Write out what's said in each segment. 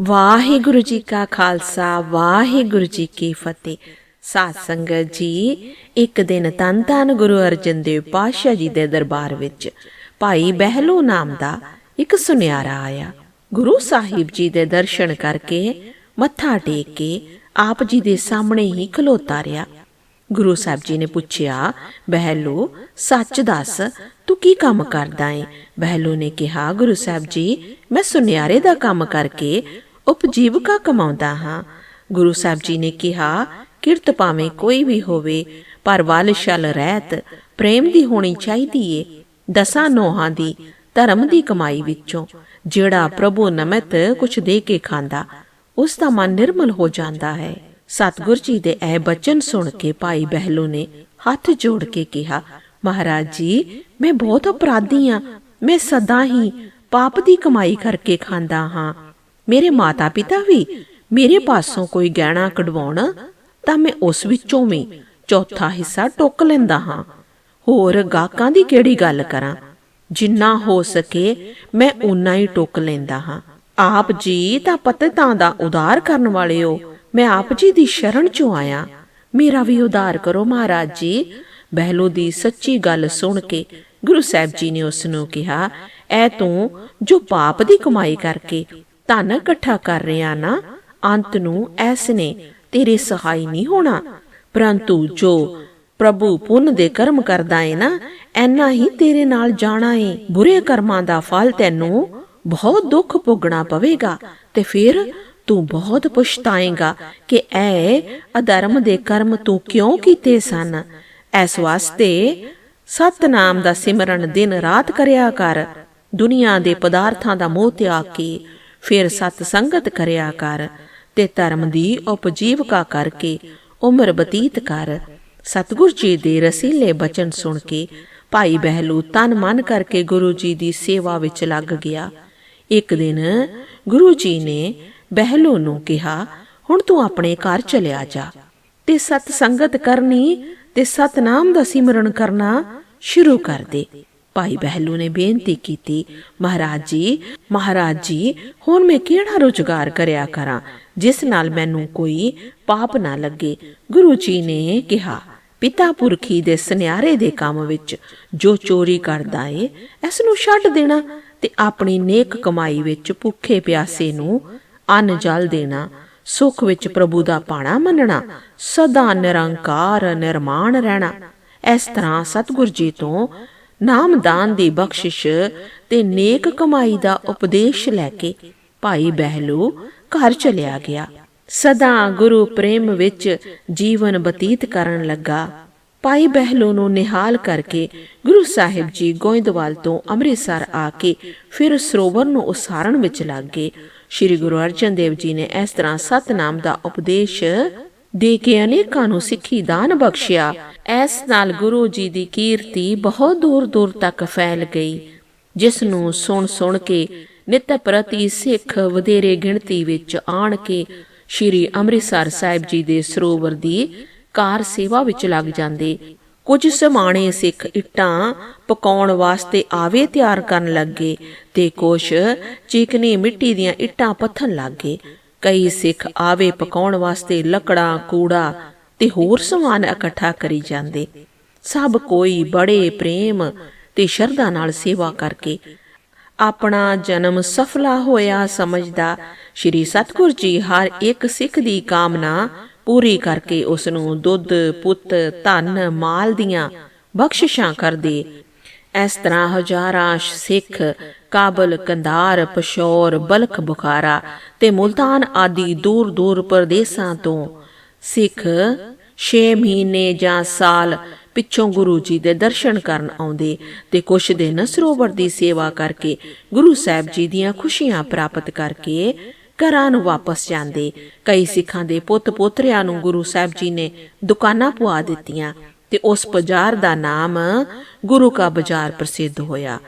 ਵਾਹਿਗੁਰੂ ਜੀ ਕਾ ਖਾਲਸਾ, ਵਾਹਿਗੁਰੂ ਜੀ ਕੀ ਫਤਿਹ। ਸਾਧ ਸੰਗਤ ਜੀ, ਇੱਕ ਦਿਨ ਤਨ ਤਨ ਗੁਰੂ ਅਰਜਨ ਦੇਵ ਪਾਤਸ਼ਾਹ ਜੀ ਦੇ ਦਰਬਾਰ ਵਿੱਚ ਭਾਈ ਬਹਿਲੋ ਨਾਮ ਦਾ ਇੱਕ ਸੁਨਿਆਰਾ ਆਇਆ। ਗੁਰੂ ਸਾਹਿਬ ਜੀ ਦੇ ਦਰਸ਼ਨ ਕਰਕੇ ਮੱਥਾ ਟੇਕ ਕੇ ਆਪ ਜੀ ਦੇ ਸਾਹਮਣੇ ਹੀ ਖਲੋਤਾ ਰਿਹਾ। ਗੁਰੂ ਸਾਹਿਬ ਜੀ ਨੇ ਪੁੱਛਿਆ, ਬਹਿਲੋ, ਸੱਚ ਦੱਸ, ਤੂੰ ਕੀ ਕੰਮ ਕਰਦਾ ਏ? ਬਹਿਲੋ ਨੇ ਕਿਹਾ, ਗੁਰੂ ਸਾਹਿਬ ਜੀ, ਮੈਂ ਸੁਨਿਆਰੇ ਦਾ ਕੰਮ ਕਰਕੇ ਉਪਜੀਵਕਾ ਕਮਾਉਂਦਾ ਹਾਂ। ਗੁਰੂ ਸਾਹਿਬ ਜੀ ਨੇ ਕਿਹਾ, ਕਿਰਤ ਭਾਵੇਂ ਕੋਈ ਵੀ ਹੋਵੇ, ਪਰ ਵੱਲ ਰਹਿਤ, ਪ੍ਰੇਮ ਦੀ ਹੋਣੀ ਚਾਹੀਦੀ ਏ। ਦਸਾਂ ਨੋਹਾਂ ਦੀ, ਧਰਮ ਦੀ ਕਮਾਈ ਵਿੱਚੋਂ, ਜਿਹੜਾ ਪ੍ਰਭੂ ਨਮਿਤ ਕੁਛ ਦੇ ਕੇ ਖਾਂਦਾ, ਉਸ ਦਾ ਮਨ ਨਿਰਮਲ ਹੋ ਜਾਂਦਾ ਹੈ। ਸਤਿਗੁਰ ਜੀ ਦੇ ਇਹ ਬਚਨ ਸੁਣ ਕੇ ਭਾਈ ਬਹਿਲੋ ਨੇ ਹੱਥ ਜੋੜ ਕੇ ਕਿਹਾ, ਮਹਾਰਾਜ ਜੀ, ਮੈਂ ਬਹੁਤ ਅਪਰਾਧੀ ਹਾਂ ਮੈਂ ਸਦਾ ਹੀ ਪਾਪ ਦੀ ਕਮਾਈ ਕਰਕੇ ਖਾਂਦਾ ਹਾਂ। ਮੇਰੇ ਮਾਤਾ ਪਿਤਾ ਵੀ ਮੇਰੇ ਪਾਸੋਂ ਕੋਈ ਗਹਿਣਾ ਕਢਵਾਉਣ, ਤਾਂ ਮੈਂ ਉਸ ਵਿੱਚੋਂ ਵੀ ਚੌਥਾ ਹਿੱਸਾ ਟੁੱਕ ਲੈਂਦਾ ਹਾਂ। ਹੋਰ ਗਾਕਾਂ ਦੀ ਕਿਹੜੀ ਗੱਲ ਕਰਾਂ? ਜਿੰਨਾ ਹੋ ਸਕੇ ਮੈਂ ਉਨਾ ਹੀ ਟੁੱਕ ਲੈਂਦਾ ਹਾਂ। ਆਪ ਜੀ ਤਾਂ ਪਤਿਤਾਂ ਦਾ ਉਦਾਰ ਕਰਨ ਵਾਲੇ ਹੋ ਮੈਂ ਆਪ ਜੀ ਦੀ ਸ਼ਰਨ ਚੋਂ ਆਇਆ। ਮੇਰਾ ਵੀ ਉਦਾਰ ਕਰੋ ਮਹਾਰਾਜ ਜੀ। ਬਹਿਲੋ ਦੀ ਸੱਚੀ ਗੱਲ ਸੁਣ ਕੇ ਗੁਰੂ ਸਾਹਿਬ ਜੀ ਨੇ ਉਸ ਨੂੰ ਕਿਹਾ, ਐ ਤੂੰ ਜੋ ਪਾਪ ਦੀ ਕਮਾਈ ਕਰਕੇ ਧਨ ਇਕੱਠਾ ਕਰ ਰਿਹਾ ਨਾ। ਅੰਤ ਨੂੰ ਐਸ ਨੇ, ਤੇਰੇ ਸਹਾਈ ਨਹੀਂ ਹੋਣਾ। ਪਰੰਤੂ ਜੋ ਪ੍ਰਭੂ ਪੁੰਨ ਦੇ ਕਰਮ ਕਰਦਾ ਏ ਨਾ, ਐਨਾ ਹੀ ਤੇਰੇ ਨਾਲ ਜਾਣਾ ਏ। ਬੁਰੇ ਕਰਮਾਂ ਦਾ ਫਲ ਤੈਨੂੰ ਬਹੁਤ ਦੁੱਖ ਭੋਗਣਾ ਪਵੇਗਾ ਤੇ ਫਿਰ ਤੂੰ ਬਹੁਤ ਪਛਤਾਏਗਾ ਕਿ ਐ ਅਧਰਮ ਦੇ ਕਰਮ ਤੂੰ ਕਿਉਂ ਕੀਤੇ ਸਨ। ਐਸ ਵਾਸਤੇ ਸਤਨਾਮ ਦਾ ਸਿਮਰਨ ਦਿਨ ਰਾਤ ਕਰਿਆ ਕਰ। ਦੁਨੀਆ ਦੇ ਪਦਾਰਥਾਂ ਦਾ ਮੋਹ ਤਿਆਗ ਕੇ ਫਿਰ ਸਤ ਸੰਗਤ ਕਰਿਆ ਕਰ ਤੇ ਧਰਮ ਦੀ ਉਪਜੀਵਕਾ ਕਰਕੇ ਉਮਰ ਬਤੀਤ ਕਰ। ਸਤਿਗੁਰ ਜੀ ਦੇ ਰਸੀਲੇ ਬਚਨ ਸੁਣ ਕੇ ਭਾਈ ਬਹਿਲੂ ਤਨ ਮਨ ਕਰਕੇ ਗੁਰੂ ਜੀ ਦੀ ਸੇਵਾ ਵਿੱਚ ਲੱਗ ਗਿਆ। ਇੱਕ ਦਿਨ ਗੁਰੂ ਜੀ ਨੇ ਬਹਿਲੂ ਨੂੰ ਕਿਹਾ, ਹੁਣ ਤੂੰ ਆਪਣੇ ਘਰ ਚਲਿਆ ਜਾ। ਤੇ ਸਤ ਸੰਗਤ ਕਰਨੀ ਤੇ ਸਤਨਾਮ ਦਾ ਸਿਮਰਨ ਕਰਨਾ ਸ਼ੁਰੂ ਕਰ ਦੇ। ਭਾਈ ਬਹਿਲੂ ਨੇ ਬੇਨਤੀ ਕੀਤੀ, ਮਹਾਰਾਜ ਜੀ ਮਹਾਰਾਜ ਜੀ, ਹੁਣ ਮੈਂ ਕਿਹੜਾ ਰੁਜ਼ਗਾਰ ਕਰਿਆ ਕਰਾਂ, ਜਿਸ ਨਾਲ ਮੈਨੂੰ ਕੋਈ ਪਾਪ ਨਾ ਲੱਗੇ? ਗੁਰੂ ਜੀ ਨੇ ਕਿਹਾ, ਪਿਤਾ ਪੁਰਖੀ ਦੇ ਸੁਨਿਆਰੇ ਦੇ ਕੰਮ ਵਿੱਚ ਜੋ ਚੋਰੀ ਕਰਦਾ ਏ ਇਸ ਨੂੰ ਛੱਡ ਦੇਣਾ ਤੇ ਆਪਣੀ ਨੇਕ ਕਮਾਈ ਵਿੱਚ ਭੁੱਖੇ ਪਿਆਸੇ ਨੂੰ ਅੰਨ ਜਲ ਦੇਣਾ, ਸੁਖ ਵਿੱਚ ਪ੍ਰਭੂ ਦਾ ਪਾਣਾ ਮੰਨਣਾ, ਸਦਾ ਨਿਰੰਕਾਰ ਨਿਰਮਾਣ ਰਹਿਣਾ। ਇਸ ਤਰ੍ਹਾਂ ਸਤਿਗੁਰ ਜੀ ਤੋਂ ਨਾਮਦਾਨ ਦੀ ਬਖਸ਼ਿਸ਼ ਤੇ ਨੇਕ ਕਮਾਈ ਦਾ ਉਪਦੇਸ਼ ਲੈ ਕੇ ਭਾਈ ਬਹਿਲੂ ਘਰ ਚਲਿਆ ਗਿਆ। ਸਦਾ ਗੁਰੂ ਪ੍ਰੇਮ ਵਿੱਚ ਜੀਵਨ ਬਤੀਤ ਕਰਨ ਲੱਗਾ। ਭਾਈ ਬਹਿਲੋ ਨੂੰ ਨਿਹਾਲ ਕਰਕੇ ਗੁਰੂ ਸਾਹਿਬ ਜੀ ਗੋਇੰਦਵਾਲ ਤੋਂ ਅੰਮ੍ਰਿਤਸਰ ਆ ਕੇ ਫਿਰ ਸਰੋਵਰ ਨੂੰ ਉਸਾਰਨ ਵਿੱਚ ਲੱਗ ਗਏ। ਸ੍ਰੀ ਗੁਰੂ ਅਰਜਨ ਦੇਵ ਜੀ ਨੇ ਇਸ ਤਰ੍ਹਾਂ ਸਤਨਾਮ ਦਾ ਉਪਦੇਸ਼ ਦੇ ਕੇ ਅਨੇਕਾਂ ਨੂੰ ਸਿੱਖੀ ਦਾਨ ਬਖਸ਼ਿਆ। ਇਸ ਨਾਲ ਗੁਰੂ ਜੀ ਦੀ ਕੀਰਤੀ ਬਹੁਤ ਦੂਰ ਦੂਰ ਤੱਕ ਫੈਲ ਗਈ, ਜਿਸ ਨੂੰ ਸੁਣ ਸੁਣ ਕੇ ਨਿਤ ਪ੍ਰਤੀ ਸਿੱਖ ਵਧੇਰੇ ਗਿਣਤੀ ਵਿੱਚ ਆਣ ਕੇ ਸ੍ਰੀ ਅੰਮ੍ਰਿਤਸਰ ਸਾਹਿਬ ਜੀ ਦੇ ਸਰੋਵਰ ਦੀ ਕਾਰ ਸੇਵਾ ਵਿੱਚ ਲੱਗ ਜਾਂਦੇ। ਕੁਝ ਸਮਾਣੇ ਸਿੱਖ ਇੱਟਾਂ ਪਕਾਉਣ ਵਾਸਤੇ ਆਵੇ ਤਿਆਰ ਕਰਨ ਲੱਗੇ ਤੇ ਕੁਝ ਚੀਕਨੀ ਮਿੱਟੀ ਦੀਆਂ ਇੱਟਾਂ ਪੱਥਣ ਲੱਗੇ ਕਈ ਸਿੱਖ ਆਵੇ ਪਕਾਉਣ ਵਾਸਤੇ ਲੱਕੜਾਂ, ਕੂੜਾ ਤੇ ਹੋਰ ਸਮਾਨ ਇਕੱਠਾ ਕਰੀ ਜਾਂਦੇ। ਸਭ ਕੋਈ ਬੜੇ ਪ੍ਰੇਮ ਤੇ ਸ਼ਰਧਾ ਨਾਲ ਸੇਵਾ ਕਰਕੇ ਆਪਣਾ ਜਨਮ ਸਫਲਾ ਹੋਇਆ ਸਮਝਦਾ, ਸ਼੍ਰੀ ਸਤਗੁਰ ਜੀ, ਹਰ ਇੱਕ ਸਿੱਖ ਦੀ ਕਾਮਨਾ ਪੂਰੀ ਕਰਕੇ ਉਸ ਨੂੰ ਦੁੱਧ, ਪੁੱਤ, ਧਨ, ਮਾਲ ਦੀਆਂ ਬਖਸ਼ਿਸ਼ਾਂ ਕਰਦੇ ਇਸ ਤਰ੍ਹਾਂ ਹਜ਼ਾਰਾਂ ਸਿੱਖ, ਕਾਬਲ, ਕੰਧਾਰ, ਪਸ਼ੌਰ, ਬਲਖ ਬੁਖਾਰਾ ਤੇ ਮੁਲਤਾਨ ਆਦਿ ਦੂਰ ਦੂਰ ਪ੍ਰਦੇਸਾਂ ਤੋਂ ਸਿੱਖ 6 ਮਹੀਨੇ ਜਾਂ ਸਾਲ ਪਿੱਛੋਂ ਗੁਰੂ ਜੀ ਦੇ ਦਰਸ਼ਨ ਕਰਨ ਆਉਂਦੇ ਤੇ ਕੁਛ ਦਿਨ ਸਰੋਵਰ ਦੀ ਸੇਵਾ ਕਰਕੇ ਗੁਰੂ ਸਾਹਿਬ ਜੀ ਦੀਆਂ ਖੁਸ਼ੀਆਂ ਪ੍ਰਾਪਤ ਕਰਕੇ ਘਰਾਂ ਨੂੰ ਵਾਪਸ ਜਾਂਦੇ। ਕਈ ਸਿੱਖਾਂ ਦੇ ਪੁੱਤ ਪੋਤਰਿਆਂ ਨੂੰ ਗੁਰੂ ਸਾਹਿਬ ਜੀ ਨੇ ਦੁਕਾਨਾਂ ਪਵਾ ਦਿੱਤੀਆਂ। ਤੇ ਉਸ ਬਾਜ਼ਾਰ ਦਾ ਨਾਮ ਗੁਰੂ ਕਾ ਬਾਜ਼ਾਰ ਪ੍ਰਸਿੱਧ ਹੋਇਆ।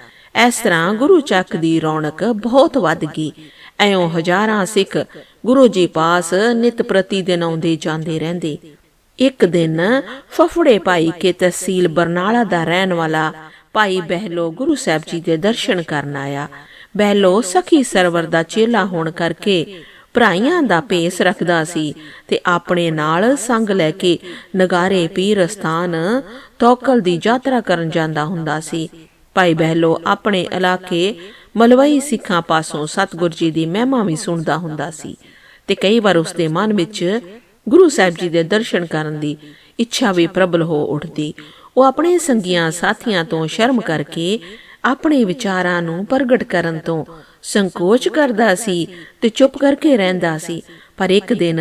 ਇਸ ਤਰ੍ਹਾਂ ਗੁਰੂ ਚੱਕ ਦੀ ਰੌਣਕ ਬਹੁਤ ਵੱਧ ਗਈ। ਐਉਂ ਹਜ਼ਾਰਾਂ ਸਿੱਖ ਗੁਰੂ ਜੀ ਪਾਸ ਨਿਤ ਪ੍ਰਤੀ ਦਿਨ ਆਉਂਦੇ ਜਾਂਦੇ ਰਹਿੰਦੇ। ਇੱਕ ਦਿਨ ਫਫੜੇ ਭਾਈ ਕੇ ਤਹਿਸੀਲ ਬਰਨਾਲਾ ਦਾ ਰਹਿਣ ਵਾਲਾ ਭਾਈ ਬਹਿਲੋ ਗੁਰੂ ਸਾਹਿਬ ਜੀ ਦੇ ਦਰਸ਼ਨ ਕਰਨ ਆਇਆ। ਬਹਿਲੋ ਸਖੀ ਸਰਵਰ ਦਾ ਚੇਲਾ ਹੋਣ ਕਰਕੇ ਭਰਾਈਆਂ ਦਾ ਭੇਸ ਰੱਖਦਾ ਸੀ ਤੇ ਆਪਣੇ ਨਾਲ ਸੰਗ ਲੈ ਕੇ ਨਗਾਰੇ ਪੀਰ ਸਥਾਨ ਤੋਕਲ ਦੀ ਯਾਤਰਾ ਕਰਨ ਜਾਂਦਾ ਹੁੰਦਾ ਸੀ। ਭਾਈ ਬਹਿਲੋ ਆਪਣੇ ਇਲਾਕੇ ਮਲਵਈ ਸਿੱਖਾਂ ਪਾਸੋਂ ਸਤਿਗੁਰ ਜੀ ਦੀ ਮਹਿਮਾ ਵੀ ਸੁਣਦਾ ਹੁੰਦਾ ਸੀ ਤੇ ਕਈ ਵਾਰ ਉਸ ਦੇ ਮਨ ਵਿੱਚ ਗੁਰੂ ਸਾਹਿਬ ਜੀ ਦੇ ਦਰਸ਼ਨ ਕਰਨ ਦੀ ਇੱਛਾ ਵੀ ਪ੍ਰਬਲ ਹੋ ਉੱਠਦੀ। ਉਹ ਆਪਣੇ ਸੰਗੀਆਂ ਸਾਥੀਆਂ ਤੋਂ ਸ਼ਰਮ ਕਰਕੇ ਆਪਣੇ ਵਿਚਾਰਾਂ ਨੂੰ ਪ੍ਰਗਟ ਕਰਨ ਤੋਂ ਸੰਕੋਚ ਕਰਦਾ ਸੀ ਤੇ ਚੁੱਪ ਕਰਕੇ ਰਹਿੰਦਾ ਸੀ। ਪਰ ਇੱਕ ਦਿਨ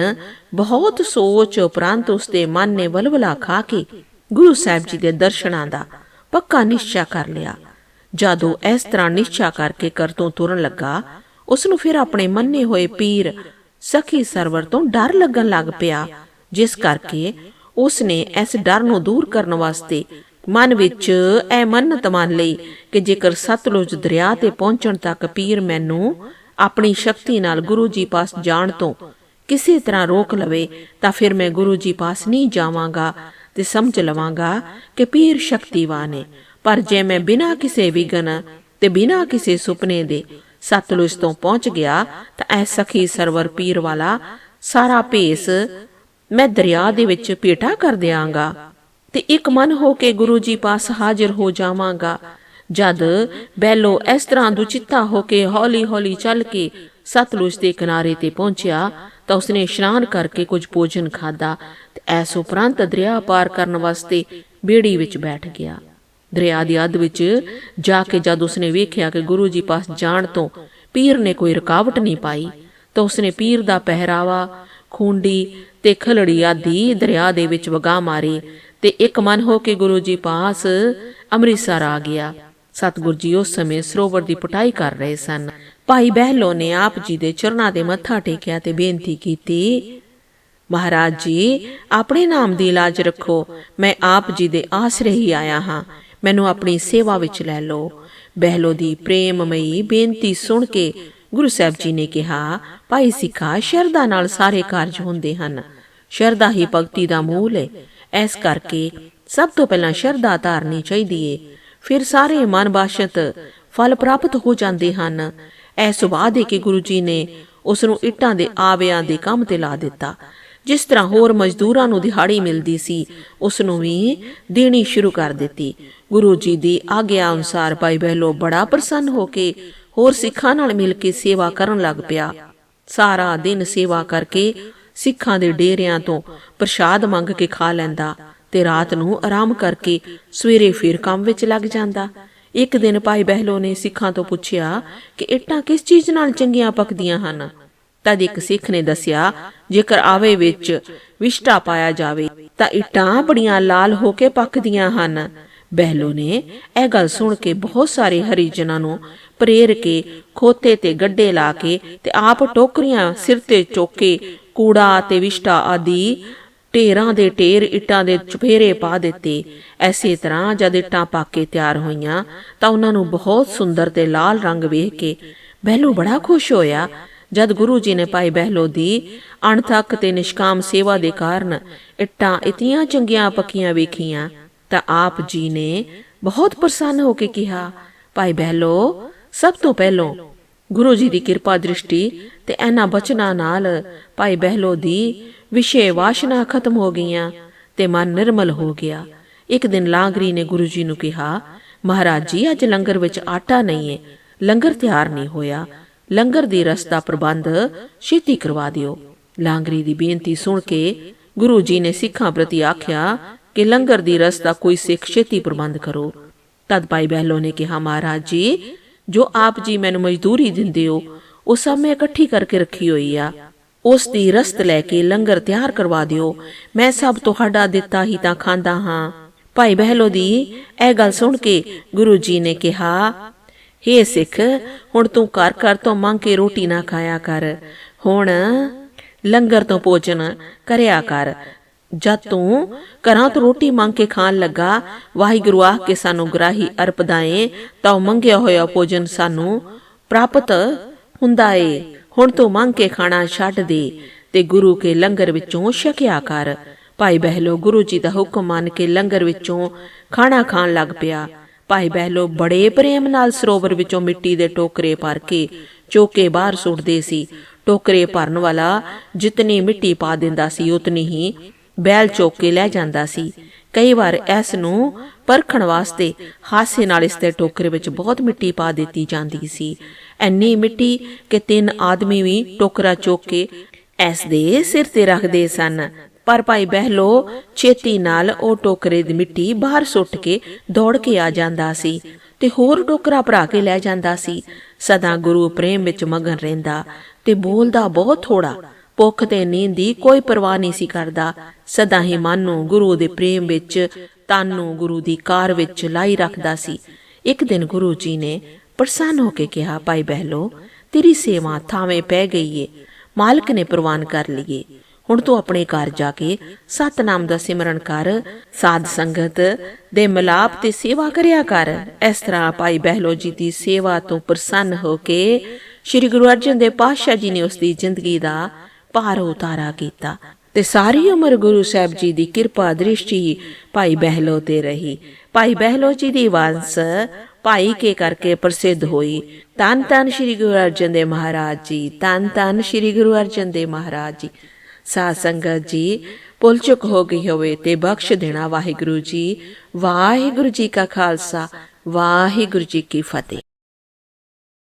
ਬਹੁਤ ਸੋਚ ਉਪਰੰਤ ਉਸ ਮਨ ਨੇ ਵਲਵਲਾ ਖਾ ਕੇ ਗੁਰੂ ਸਾਹਿਬ ਜੀ ਦੇ ਦਰਸ਼ਨਾਂ ਦਾ ਪੱਕਾ ਨਿਸ਼ਚਾ ਕਰ ਲਿਆ। ਜਦੋਂ ਇਸ ਤਰ੍ਹਾਂ ਨਿਸ਼ਚਾ ਕਰਕੇ ਕਰਤੋਂ ਤੁਰਨ ਲੱਗਾ ਉਸ ਨੂੰ ਫਿਰ ਆਪਣੇ ਮੰਨੇ ਹੋਏ ਪੀਰ ਸਖੀ ਸਰਵਰ ਤੋਂ ਡਰ ਲੱਗਣ ਲੱਗ ਪਿਆ, ਜਿਸ ਕਰਕੇ ਉਸ ਨੇ ਇਸ ਡਰ ਨੂੰ ਦੂਰ ਕਰਨ ਵਾਸਤੇ ਮਨ ਵਿੱਚ ਇਹ ਮੰਨਤ ਮੰਨ ਲਈ ਕਿ ਜੇਕਰ ਸਤਲੁਜ ਦਰਿਆ ਤੇ ਪਹੁੰਚਣ ਤੱਕ ਪੀਰ ਮੈਨੂੰ ਆਪਣੀ ਸ਼ਕਤੀ ਨਾਲ ਗੁਰੂ ਜੀ ਪਾਸ ਜਾਣ ਤੋਂ ਕਿਸੇ ਤਰ੍ਹਾਂ ਰੋਕ ਲਵੇ, ਤਾਂ ਫਿਰ ਮੈਂ ਗੁਰੂ ਜੀ ਪਾਸ ਨਹੀਂ ਜਾਵਾਂਗਾ ਤੇ ਸਮਝ ਲਵਾਂਗਾ ਕਿ ਪੀਰ ਸ਼ਕਤੀਵਾਨ ਹੈ। ਪਰ ਜੇ ਮੈਂ ਬਿਨਾਂ ਕਿਸੇ ਵਿਗਨ ਤੇ ਬਿਨਾਂ ਕਿਸੇ ਸੁਪਨੇ ਦੇ ਸਤਲੁਜ ਤੋਂ ਪਹੁੰਚ ਗਿਆ, ਤਾਂ ਐ ਸਖੀ ਸਰਵਰ ਪੀਰ ਵਾਲਾ ਸਾਰਾ ਭੇਸ ਮੈਂ ਦਰਿਆ ਦੇ ਵਿੱਚ ਪੇਟਾ ਕਰ ਦਿਆਂਗਾ। ਤੇ ਇੱਕ ਮਨ ਹੋ ਕੇ ਗੁਰੂ ਜੀ ਪਾਸ ਹਾਜ਼ਰ ਹੋ ਜਾਵਾਂਗਾ। ਜਦ ਬੈਲੋ ਇਸ ਤਰ੍ਹਾਂ ਦੁਚਿੱਤਾ ਹੋ ਕੇ ਹੌਲੀ-ਹੌਲੀ ਚੱਲ ਕੇ ਸਤਲੁਜ ਦੇ ਕਿਨਾਰੇ ਤੇ ਪਹੁੰਚਿਆ ਤਾਂ ਉਸਨੇ ਇਸ਼ਨਾਨ ਕਰਕੇ ਕੁਝ ਭੋਜਨ ਖਾਦਾ ਤੇ ਐਸ ਉਪਰੰਤ ਦਰਿਆ ਪਾਰ ਕਰਨ ਵਾਸਤੇ ਬੇੜੀ ਵਿੱਚ ਬੈਠ ਗਿਆ। ਦਰਿਆ ਦੀ ਅੱਧ ਵਿੱਚ ਜਾ ਕੇ ਜਦ ਉਸਨੇ ਵੇਖਿਆ ਕਿ ਗੁਰੂ ਜੀ ਪਾਸ ਜਾਣ ਤੋਂ ਪੀਰ ਨੇ ਕੋਈ ਰੁਕਾਵਟ ਨਹੀਂ ਪਾਈ, ਤਾਂ ਉਸਨੇ ਪੀਰ ਦਾ ਪਹਿਰਾਵਾ, ਖੁੰਡੀ ਤੇ ਖਲੜੀ ਆਦਿ ਦਰਿਆ ਦੇ ਵਿੱਚ ਵਗਾ ਮਾਰੀ ਤੇ ਇੱਕ ਮਨ ਹੋ ਕੇ ਗੁਰੂ ਜੀ ਪਾਸ ਅੰਮ੍ਰਿਤਸਰ ਆ ਗਿਆ। ਸਤਿਗੁਰ ਜੀ ਉਸ ਸਮੇਂ ਸਰੋਵਰ ਦੀ ਪਟਾਈ ਕਰ ਰਹੇ ਸਨ। ਭਾਈ ਬਹਿਲੋ ਨੇ ਆਪ ਜੀ ਦੇ ਚਰਨਾਂ ਦੇ ਮੱਥਾ ਟੇਕਿਆ ਤੇ ਬੇਨਤੀ ਕੀਤੀ, ਮਹਾਰਾਜ ਜੀ, ਆਪਣੇ ਨਾਮ ਦੀ ਲਾਜ ਰੱਖੋ। ਮੈਂ ਆਪ ਜੀ ਦੇ ਆਸਰੇ ਹੀ ਆਇਆ ਹਾਂ। ਮੈਨੂੰ ਆਪਣੀ ਸੇਵਾ ਵਿੱਚ ਲੈ ਲਓ। ਬਹਿਲੋ ਦੀ ਪ੍ਰੇਮਮਈ ਬੇਨਤੀ ਸੁਣ ਕੇ ਗੁਰੂ ਸਾਹਿਬ ਜੀ ਨੇ ਕਿਹਾ, ਭਾਈ ਸਿੱਖਾ ਸ਼ਰਧਾ ਨਾਲ ਸਾਰੇ ਕਾਰਜ ਹੁੰਦੇ ਹਨ। ਸ਼ਰਧਾ ਹੀ ਭਗਤੀ ਦਾ ਮੂਲ ਹੈ ਇਸ ਕਰਕੇ ਸਭ ਤੋਂ ਪਹਿਲਾਂ ਸ਼ਰਧਾ ਧਾਰਨੀ ਚਾਹੀਦੀ ਏ। ਫਿਰ ਸਾਰੇ ਮਨ ਬਾਸ਼ਤ ਫਲ ਪ੍ਰਾਪਤ ਹੋ ਜਾਂਦੇ ਹਨ। ਇਹ ਸੁਭਾਅ ਦੇ ਕੇ ਗੁਰੂ ਜੀ ਨੇ ਉਸ ਨੂੰ ਇੱਟਾਂ ਦੇ ਆਵਿਆਂ ਦੇ ਕੰਮ ਤੇ ਲਾ ਦਿੱਤਾ। ਜਿਸ ਤਰ੍ਹਾਂ ਹੋਰ ਮਜ਼ਦੂਰਾਂ ਨੂੰ ਦਿਹਾੜੀ ਮਿਲਦੀ ਸੀ ਉਸ ਨੂੰ ਵੀ ਦੇਣੀ ਸ਼ੁਰੂ ਕਰ ਦਿੱਤੀ। ਗੁਰੂ ਜੀ ਦੀ ਆਗਿਆ ਅਨੁਸਾਰ ਭਾਈ ਬਹਿਲੋ ਬੜਾ ਪ੍ਰਸੰਨ ਹੋ ਕੇ ਹੋਰ ਸਿੱਖਾਂ ਨਾਲ ਮਿਲ ਕੇ ਸੇਵਾ ਕਰਨ ਲੱਗ ਪਿਆ। ਸਾਰਾ ਦਿਨ ਸੇਵਾ ਕਰਕੇ ਸਿੱਖਾਂ ਦੇ ਡੇਰਿਆਂ ਤੋਂ ਪ੍ਰਸ਼ਾਦ ਮੰਗ ਕੇ ਖਾ ਲੈਂਦਾ ਤੇ ਰਾਤ ਨੂੰ ਆਰਾਮ ਕਰਕੇ ਸਵੇਰੇ ਫਿਰ ਕੰਮ ਵਿੱਚ ਲੱਗ ਜਾਂਦਾ। ਇੱਕ ਦਿਨ ਭਾਈ ਬਹਿਲੋ ਨੇ ਸਿੱਖਾਂ ਤੋਂ ਪੁੱਛਿਆ ਕਿ ਇੱਟਾਂ ਕਿਸ ਚੀਜ਼ ਨਾਲ ਚੰਗੀਆਂ ਪੱਕਦੀਆਂ ਹਨ? ਤਦ ਇੱਕ ਸਿੱਖ ਨੇ ਦੱਸਿਆ, ਜੇਕਰ ਆਵੇ ਵਿੱਚ ਵਿਸ਼ਟਾ ਪਾਇਆ ਜਾਵੇ, ਤਾਂ ਇੱਟਾਂ ਬੜੀਆਂ ਲਾਲ ਹੋ ਕੇ ਪੱਕਦੀਆਂ ਹਨ। ਬਹਿਲੋ ਨੇ ਇਹ ਗੱਲ ਸੁਣ ਕੇ ਬਹੁਤ ਸਾਰੇ ਹਰੀਜਨਾਂ ਨੂੰ ਪ੍ਰੇਰ ਕੇ ਖੋਤੇ ਤੇ ਗੱਡੇ ਲਾ ਕੇ ਤੇ ਆਪ ਟੋਕਰੀਆਂ ਸਿਰ ਤੇ ਚੋਕੇ ਕੂੜਾ ਤੇ ਵਿਸ਼ਟਾ ਆਦਿ ਢੇਰਾਂ ਦੇ ਢੇਰ ਇੱਟਾਂ ਦੇ ਚੁਫੇਰੇ ਪਾ ਦਿੱਤੇ। ਐਸੇ ਤਰ੍ਹਾਂ ਜਦ ਇੱਟਾਂ ਪੱਕ ਤਿਆਰ ਹੋਈਆਂ, ਤਾਂ ਉਹਨਾਂ ਨੂੰ ਬਹੁਤ ਸੁੰਦਰ ਤੇ ਲਾਲ ਰੰਗ ਵੇਖ ਕੇ ਬਹਿਲੋ ਬੜਾ ਖੁਸ਼ ਹੋਇਆ। ਜਦ ਗੁਰੂ ਜੀ ਨੇ ਭਾਈ ਬਹਿਲੋ ਦੀ ਅਣਥੱਕ ਤੇ ਨਿਸ਼ਕਾਮ ਸੇਵਾ ਦੇ ਕਾਰਨ ਇੱਟਾਂ ਇਤੀਆਂ ਚੰਗੀਆਂ ਪੱਕੀਆਂ ਵੇਖੀਆਂ, ਤਾਂ ਆਪ ਜੀ ਨੇ ਬਹੁਤ ਪ੍ਰਸੰਨ ਹੋ ਕੇ ਕਿਹਾ, ਭਾਈ ਬਹਿਲੋ, ਸਭ ਤੋਂ ਪਹਿਲੋਂ ਗੁਰੂ ਜੀ ਦੀ ਕਿਰਪਾ ਦ੍ਰਿਸ਼ਟੀ ਤੇ ਇਹਨਾਂ ਬਚਨਾਂ ਨਾਲ ਭਾਈ ਬਹਿਲੋ ਦੀ ਵਿਸ਼ੇ ਵਾਸ਼ਨਾ ਖਤਮ ਹੋ ਗਈਆਂ ਤੇ ਮਨ ਨਿਰਮਲ ਹੋ ਗਿਆ। ਇੱਕ ਦਿਨ ਲਾਂਗਰੀ ਨੇ ਗੁਰੂ ਜੀ ਨੂੰ ਕਿਹਾ, ਮਹਾਰਾਜ ਜੀ, ਅੱਜ ਲੰਗਰ ਵਿੱਚ ਆਟਾ ਨਹੀਂ ਹੈ ਲੰਗਰ ਤਿਆਰ ਨਹੀਂ ਹੋਇਆ। ਲੰਗਰ ਦੀ ਰਸ ਦਾ ਪ੍ਰਬੰਧ ਛੇਤੀ ਕਰਵਾ ਦਿਓ। ਲਾਂਗਰੀ ਦੀ ਬੇਨਤੀ ਸੁਣ ਕੇ ਗੁਰੂ ਜੀ ਨੇ ਸਿੱਖਾਂ ਪ੍ਰਤੀ ਆਖਿਆ ਕਿ ਲੰਗਰ ਦੀ ਰਸ ਦਾ ਕੋਈ ਸਿੱਖ ਛੇਤੀ ਪ੍ਰਬੰਧ ਕਰੋ। ਤਦ ਭਾਈ ਬਹਿਲੋ ਨੇ ਕਿਹਾ, ਮਹਾਰਾਜ ਜੀ ਜੋ ਆਪ ਜੀ ਮੈਨੂੰ ਮਜ਼ਦੂਰੀ ਦਿੰਦੇ ਹੋ, ਉਹ ਸਭ ਮੈਂ ਇਕੱਠੀ ਕਰਕੇ ਰੱਖੀ ਹੋਈ ਆ। ਉਸ ਦੀ ਰਸਤ ਲੈ ਕੇ ਲੰਗਰ ਤਿਆਰ ਕਰਵਾ ਦਿਓ। ਮੈਂ ਸਭ ਤੁਹਾਡਾ ਦਿੱਤਾ ਹੀ ਤਾਂ ਖਾਂਦਾ ਹਾਂ। ਭਾਈ ਬਹਿਲੋ ਦੀ ਇਹ ਗੱਲ ਸੁਣ ਕੇ ਗੁਰੂ ਜੀ ਨੇ ਕਿਹਾ, ਹੇ ਸਿੱਖ, ਹੁਣ ਤੂੰ ਘਰ ਘਰ ਤੋਂ ਮੰਗ ਕੇ ਰੋਟੀ ਨਾ ਖਾਇਆ ਕਰ। ਹੁਣ ਲੰਗਰ ਤੋਂ ਭੋਜਨ ਕਰਿਆ ਕਰ। ਜਦ ਤੂੰ ਘਰਾਂ ਤੋਂ ਰੋਟੀ ਮੰਗ ਕੇ ਖਾਣ ਲੱਗਾ ਵਾਹਿਗੁਰੂ ਆਖ ਕੇ ਸਾਨੂੰ ਗ੍ਰਾਹੀ ਅਰਪਦਾਏ ਤਾਂ ਮੰਗਿਆ ਹੋਇਆ ਭੋਜਨ ਸਾਨੂੰ ਪ੍ਰਾਪਤ ਹੁੰਦਾ ਏ। ਹੁਣ ਤੂੰ ਮੰਗ ਕੇ ਖਾਣਾ ਛੱਡ ਦੇ ਤੇ ਗੁਰੂ ਕੇ ਲੰਗਰ ਵਿੱਚੋਂ ਛਕਿਆ ਕਰ। ਭਾਈ ਬਹਿਲੋ ਗੁਰੂ ਜੀ ਦਾ ਹੁਕਮ ਮੰਨ ਕੇ ਲੰਗਰ ਵਿੱਚੋਂ ਖਾਣਾ ਖਾਣ ਲੱਗ ਪਿਆ। ਭਾਈ ਬਹਿਲੋ ਬੜੇ ਪ੍ਰੇਮ ਨਾਲ ਸਰੋਵਰ ਵਿੱਚੋਂ ਮਿੱਟੀ ਦੇ ਟੋਕਰੇ ਭਰ ਕੇ ਚੋਕੇ ਬਾਹਰ ਸੁੱਟਦੇ ਸੀ। ਟੋਕਰੇ ਭਰਨ ਵਾਲਾ ਜਿਤਨੀ ਮਿੱਟੀ ਪਾ ਦਿੰਦਾ ਸੀ ਉਤਨੀ ਹੀ ਬੈਲ ਚੋਕ ਕੇ ਲੈ ਜਾਂਦਾ ਸੀ। ਕਈ ਵਾਰ ਇਸ ਨੂੰ ਪਰਖਣ ਵਾਸਤੇ ਹਾਸੇ ਨਾਲ ਇਸ ਦੇ ਟੋਕਰੇ ਵਿੱਚ ਬਹੁਤ ਮਿੱਟੀ ਪਾ ਦਿੱਤੀ ਜਾਂਦੀ ਸੀ। ਐਨੀ ਮਿੱਟੀ ਕਿ ਤਿੰਨ ਆਦਮੀ ਵੀ ਟੋਕਰਾ ਚੁੱਕ ਕੇ ਇਸ ਦੇ ਸਿਰ ਤੇ ਰੱਖਦੇ ਸਨ। ਪਰ ਭਾਈ ਬਹਿਲੋ ਛੇਤੀ ਨਾਲ ਉਹ ਟੋਕਰੇ ਦੀ ਮਿੱਟੀ ਬਾਹਰ ਸੁੱਟ ਕੇ ਦੌੜ ਕੇ ਆ ਜਾਂਦਾ ਸੀ ਤੇ ਹੋਰ ਟੋਕਰਾ ਭਰਾ ਕੇ ਲੈ ਜਾਂਦਾ ਸੀ। ਸਦਾ ਗੁਰੂ ਪ੍ਰੇਮ ਵਿੱਚ ਮਗਨ ਰਹਿੰਦਾ ਤੇ ਬੋਲਦਾ ਬਹੁਤ ਥੋੜਾ ਭੁੱਖ ਤੇ ਨੀਂਦ ਦੀ ਕੋਈ ਪਰਵਾਹ ਨਹੀਂ ਸੀ ਕਰਦਾ। ਸਦਾ ਹੀ ਮਨ ਨੂੰ ਗੁਰੂ ਦੇ ਪ੍ਰੇਮ ਵਿੱਚ, ਤਨ ਨੂੰ ਗੁਰੂ ਦੀ ਕਾਰ ਵਿੱਚ ਲਾਈ ਰੱਖਦਾ ਸੀ। ਇੱਕ ਦਿਨ ਗੁਰੂ ਜੀ ਨੇ ਪ੍ਰਸੰਨ ਹੋ ਕੇ ਕਿਹਾ, ਭਾਈ ਬਹਿਲੋ, ਤੇਰੀ ਸੇਵਾ ਥਾਵੇਂ ਪੈ ਗਈ ਏ। ਮਾਲਕ ਨੇ ਪ੍ਰਵਾਨ ਕਰ ਲਈਏ। ਹੁਣ ਤੂੰ ਆਪਣੇ ਘਰ ਜਾ ਕੇ ਸਤਨਾਮ ਦਾ ਸਿਮਰਨ ਕਰ, ਸਾਧ ਸੰਗਤ ਦੇ ਮਿਲਾਪ ਤੇ ਸੇਵਾ ਕਰਿਆ ਕਰ। ਇਸ ਤਰ੍ਹਾਂ ਭਾਈ ਬਹਿਲੋ ਜੀ ਦੀ ਸੇਵਾ ਤੋਂ ਪ੍ਰਸੰਨ ਹੋ ਕੇ ਸ੍ਰੀ ਗੁਰੂ ਅਰਜਨ ਦੇਵ ਪਾਤਸ਼ਾਹ ਜੀ ਨੇ ਉਸ ਦੀ ਜ਼ਿੰਦਗੀ ਦਾ ਭਾਰ ਉਤਾਰਾ ਕੀਤਾ ਤੇ ਸਾਰੀ ਉਮਰ ਗੁਰੂ ਸਾਹਿਬ ਜੀ ਦੀ ਕਿਰਪਾ ਦ੍ਰਿਸ਼ਟੀ ਭਾਈ ਬਹਿਲੋ ਤੇ ਰਹੀ। ਭਾਈ ਬਹਿਲੋ ਜੀ ਦੀ ਵਾਂਸ ਭਾਈ ਕੇ ਕਰਕੇ ਪ੍ਰਸਿੱਧ ਹੋਈ। ਤਨ ਤਨ ਸ੍ਰੀ ਗੁਰੂ ਅਰਜਨ ਦੇਵ ਮਹਾਰਾਜ ਜੀ ਤਨ ਤਨ ਸ੍ਰੀ ਗੁਰੂ ਅਰਜਨ ਦੇਵ ਮਹਾਰਾਜ ਜੀ। ਸਾਧ ਸੰਗਤ ਜੀ ਭੁੱਲ ਚੁੱਕ ਹੋ ਗਈ ਹੋਵੇ ਤੇ ਬਖਸ਼ ਦੇਣਾ ਵਾਹਿਗੁਰੂ ਜੀ। ਵਾਹਿਗੁਰੂ ਜੀ ਕਾ ਖਾਲਸਾ, ਵਾਹਿਗੁਰੂ ਜੀ ਕੀ ਫਤਿਹ।